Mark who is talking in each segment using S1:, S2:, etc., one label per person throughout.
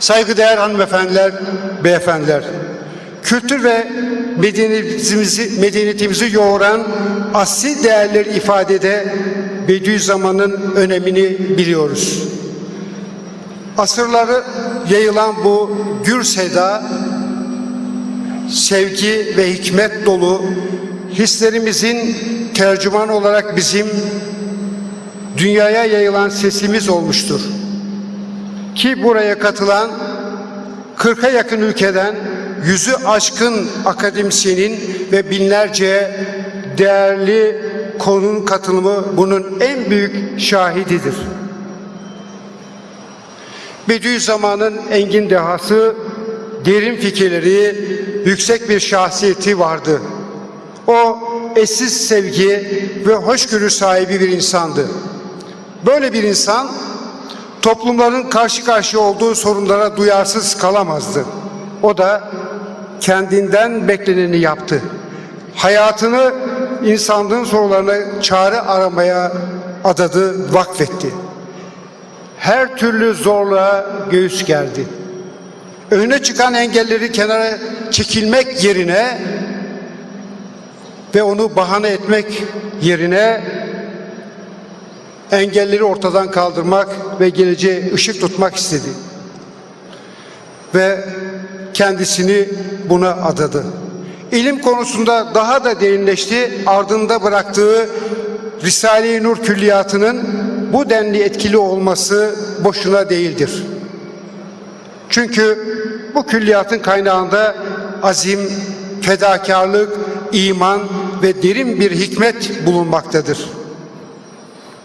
S1: Saygıdeğer hanımefendiler, beyefendiler, kültür ve medeniyetimizi, medeniyetimizi yoğuran asli değerleri ifadede Bediüzzaman'ın önemini biliyoruz. Asırları yayılan bu gür seda, sevgi ve hikmet dolu hislerimizin tercümanı olarak bizim dünyaya yayılan sesimiz olmuştur. Ki buraya katılan 40'a yakın ülkeden yüzü aşkın akademisyenin ve binlerce değerli konunun katılımı bunun en büyük şahididir. Bediüzzaman'ın engin dehası, derin fikirleri, yüksek bir şahsiyeti vardı. O eşsiz sevgi ve hoşgörü sahibi bir insandı. Böyle bir insan toplumların karşı karşıya olduğu sorunlara duyarsız kalamazdı. O da kendinden bekleneni yaptı. Hayatını insanlığın sorularına çare aramaya adadı, vakfetti. Her türlü zorluğa göğüs gerdi. Önüne çıkan engelleri kenara çekilmek yerine ve onu bahane etmek yerine engelleri ortadan kaldırmak ve geleceğe ışık tutmak istedi. Ve kendisini buna adadı. İlim konusunda daha da derinleşti. Ardında bıraktığı Risale-i Nur külliyatının bu denli etkili olması boşuna değildir. Çünkü bu külliyatın kaynağında azim, fedakarlık, iman ve derin bir hikmet bulunmaktadır.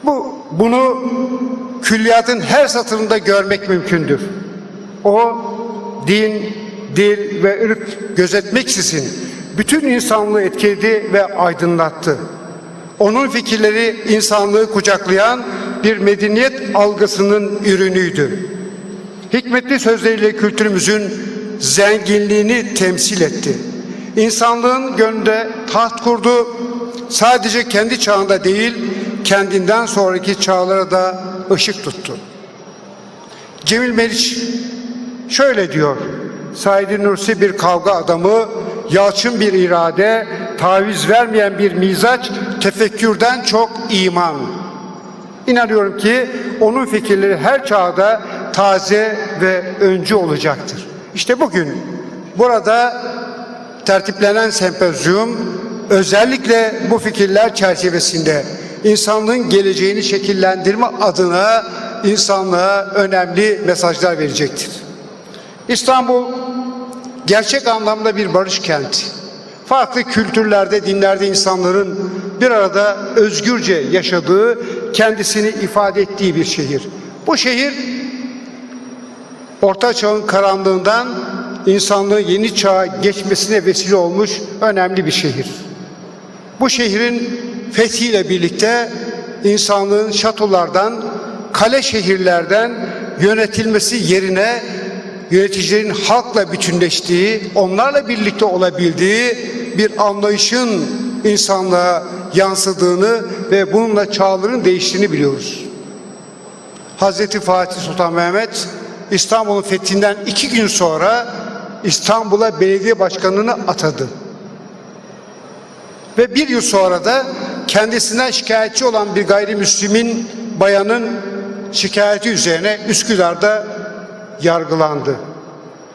S1: Bu bunu külliyatın her satırında görmek mümkündür. O din, dil ve ırk gözetmeksizin bütün insanlığı etkiledi ve aydınlattı. Onun fikirleri insanlığı kucaklayan bir medeniyet algısının ürünüydü. Hikmetli sözleriyle kültürümüzün zenginliğini temsil etti. İnsanlığın gönlünde taht kurdu. Sadece kendi çağında değil, kendinden sonraki çağlara da ışık tuttu. Cemil Meriç şöyle diyor. Said Nursi bir kavga adamı, yalçın bir irade, taviz vermeyen bir mizaç, tefekkürden çok iman. İnanıyorum ki onun fikirleri her çağda taze ve öncü olacaktır. İşte bugün burada tertiplenen sempozyum özellikle bu fikirler çerçevesinde insanlığın geleceğini şekillendirme adına insanlığa önemli mesajlar verecektir. İstanbul gerçek anlamda bir barış kenti. Farklı kültürlerde, dinlerde insanların bir arada özgürce yaşadığı, kendisini ifade ettiği bir şehir. Bu şehir Orta Çağ'ın karanlığından insanlığın yeni çağa geçmesine vesile olmuş önemli bir şehir. Bu şehrin fethiyle birlikte insanlığın şatolardan, kale şehirlerden yönetilmesi yerine yöneticilerin halkla bütünleştiği, onlarla birlikte olabildiği bir anlayışın insanlığa yansıdığını ve bununla çağların değiştiğini biliyoruz. Hazreti Fatih Sultan Mehmet İstanbul'un fethinden iki gün sonra İstanbul'a belediye başkanını atadı. Ve bir yıl sonra da kendisinden şikayetçi olan bir gayrimüslimin bayanın şikayeti üzerine Üsküdar'da yargılandı.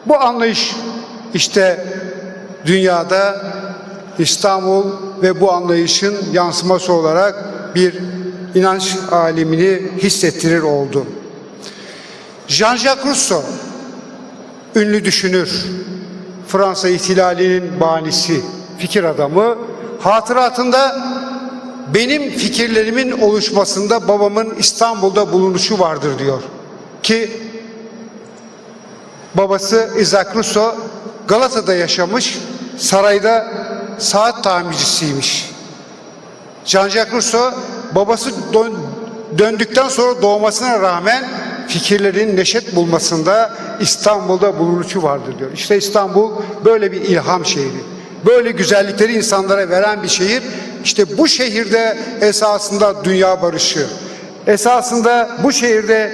S1: Bu anlayış işte dünyada İstanbul ve bu anlayışın yansıması olarak bir inanç alemini hissettirir oldu. Jean-Jacques Rousseau, ünlü düşünür, Fransa ihtilalinin banisi, fikir adamı, hatıratında benim fikirlerimin oluşmasında babamın İstanbul'da bulunuşu vardır diyor. Ki babası Isaac Rousseau Galata'da yaşamış, sarayda saat tamircisiymiş. Jean-Jacques Rousseau babası dön- döndükten sonra doğmasına rağmen fikirlerin neşet bulmasında İstanbul'da bulunuşu vardır diyor. İşte İstanbul böyle bir ilham şehri. Böyle güzellikleri insanlara veren bir şehir. İşte bu şehirde esasında dünya barışı. Esasında bu şehirde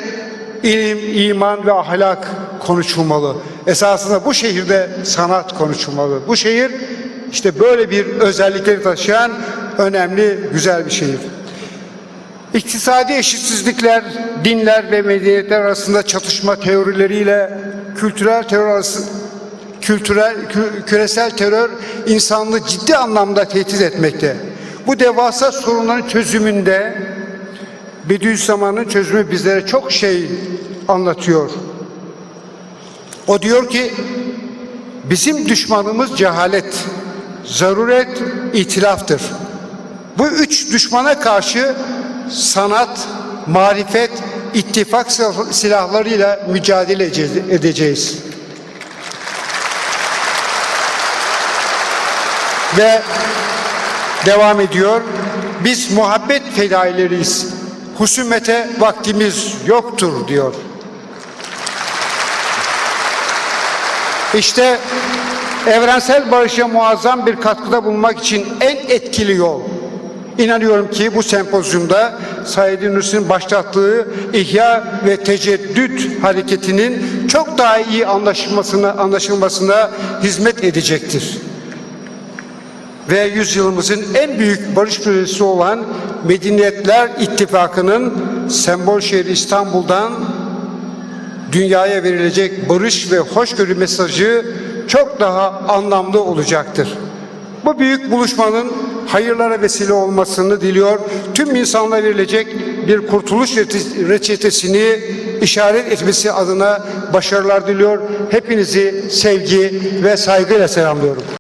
S1: ilim, iman ve ahlak konuşulmalı. Esasında bu şehirde sanat konuşulmalı. Bu şehir işte böyle bir özellikleri taşıyan önemli, güzel bir şehir. İktisadi eşitsizlikler, dinler ve medeniyetler arasında çatışma teorileriyle kültürel terör arası, kültürel kü- küresel terör insanlığı ciddi anlamda tehdit etmekte. Bu devasa sorunların çözümünde Bediüzzaman'ın çözümü bizlere çok şey anlatıyor. O diyor ki bizim düşmanımız cehalet, zaruret, itilaftır. Bu üç düşmana karşı sanat, marifet, ittifak silah- silahlarıyla mücadele ece- edeceğiz. Ve devam ediyor. Biz muhabbet fedaileriyiz. Husumete vaktimiz yoktur diyor. İşte evrensel barışa muazzam bir katkıda bulunmak için en etkili yol. İnanıyorum ki bu sempozyumda Said Nursi'nin başlattığı İhya ve Teceddüt hareketinin çok daha iyi anlaşılmasına, anlaşılmasına hizmet edecektir ve yüzyılımızın en büyük barış projesi olan Medeniyetler İttifakı'nın sembol şehri İstanbul'dan dünyaya verilecek barış ve hoşgörü mesajı çok daha anlamlı olacaktır. Bu büyük buluşmanın hayırlara vesile olmasını diliyor. Tüm insanlara verilecek bir kurtuluş reçete- reçetesini işaret etmesi adına başarılar diliyor. Hepinizi sevgi ve saygıyla selamlıyorum.